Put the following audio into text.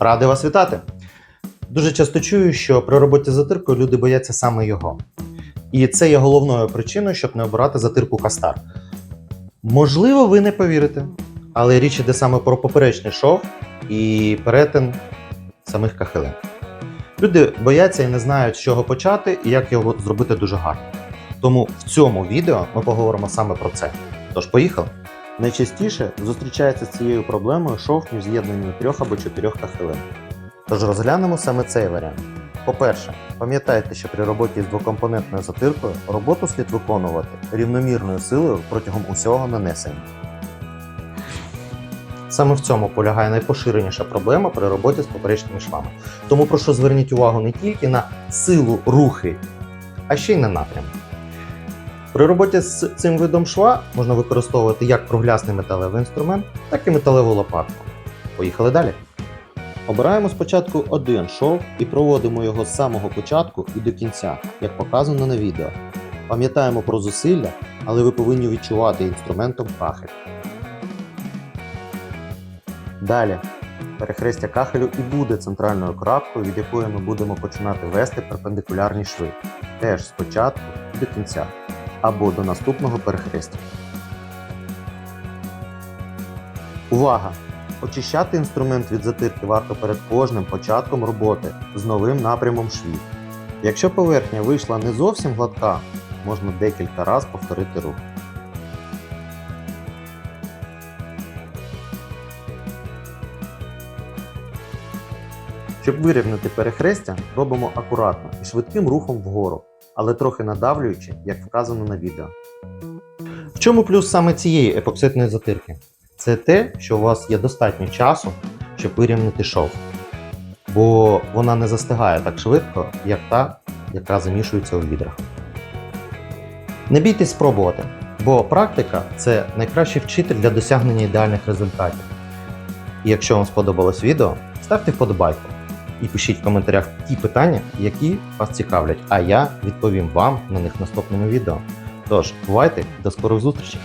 Радий вас вітати! Дуже часто чую, що при роботі з затиркою люди бояться саме його. І це є головною причиною, щоб не обирати затирку Кастар. Можливо, ви не повірите, але річ іде саме про поперечний шов і перетин самих кахилин. Люди бояться і не знають, з чого почати і як його зробити дуже гарно. Тому в цьому відео ми поговоримо саме про це. Тож, поїхали! Найчастіше зустрічається з цією проблемою шов між з'єднанням трьох або чотирьох кахилин. Тож розглянемо саме цей варіант. По-перше, пам'ятайте, що при роботі з двокомпонентною затиркою роботу слід виконувати рівномірною силою протягом усього нанесення. Саме в цьому полягає найпоширеніша проблема при роботі з поперечними швами. Тому прошу зверніть увагу не тільки на силу рухи, а ще й на напрям. При роботі з цим видом шва можна використовувати як круглясний металевий інструмент, так і металеву лопатку. Поїхали далі. Обираємо спочатку один шов і проводимо його з самого початку і до кінця, як показано на відео. Пам'ятаємо про зусилля, але ви повинні відчувати інструментом кахель. Далі. Перехрестя кахелю і буде центральною крапкою, від якої ми будемо починати вести перпендикулярні шви. Теж спочатку і до кінця, або до наступного перехрестя. Увага! Очищати інструмент від затирки варто перед кожним початком роботи з новим напрямом швів. Якщо поверхня вийшла не зовсім гладка, можна декілька разів повторити рух. Щоб вирівняти перехрестя, робимо акуратно і швидким рухом вгору, але трохи надавлюючи, як вказано на відео. В чому плюс саме цієї епоксидної затирки? Це те, що у вас є достатньо часу, щоб вирівняти шов. Бо вона не застигає так швидко, як та, яка замішується у відрах. Не бійтесь спробувати, бо практика це найкращий вчитель для досягнення ідеальних результатів. І якщо вам сподобалось відео, ставте вподобайку і пишіть в коментарях ті питання, які вас цікавлять, а я відповім вам на них в наступному відео. Тож, бувайте, до скорих зустрічей!